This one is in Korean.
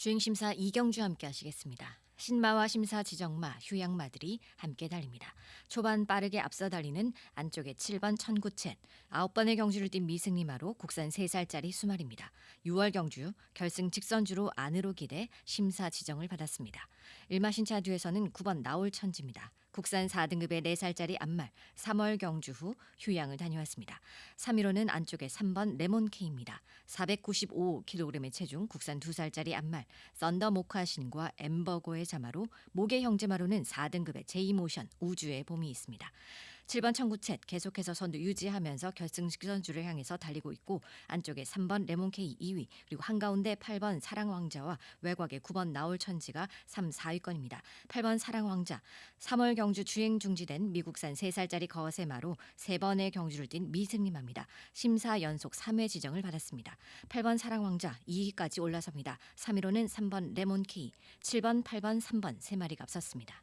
주행심사 이경주 함께 하시겠습니다. 신마와 심사 지정마, 휴양마들이 함께 달립니다. 초반 빠르게 앞서 달리는 안쪽에 7번 천구첸, 9번의 경주를 띈 미승리마로 국산 3살짜리 수말입니다. 6월 경주 결승 직선주로 안으로 기대 심사 지정을 받았습니다. 일마신차 뒤에서는 9번 나올천지입니다. 국산 4등급의 4살짜리 안말 3월 경주 후 휴양을 다녀왔습니다. 3위로는 안쪽에 3번 레몬케입니다. 495kg의 체중 국산 2살짜리 안말 썬더 모카신과 엠버고의 자마로 모계 형제마로는 4등급의 제이모션 우주의 봄이 있습니다. 7번 청구챗 계속해서 선두 유지하면서 결승 직선주를 향해서 달리고 있고 안쪽에 3번 레몬케이 2위 그리고 한가운데 8번 사랑왕자와 외곽에 9번 나올천지가 3, 4위권입니다. 8번 사랑왕자 3월 경주 주행 중지된 미국산 3살짜리 거세마로 3번의 경주를 띈 미승림합니다. 심사 연속 3회 지정을 받았습니다. 8번 사랑왕자 2위까지 올라섭니다. 3위로는 3번 레몬케이 7번, 8번, 3번 세 마리가 앞섰습니다.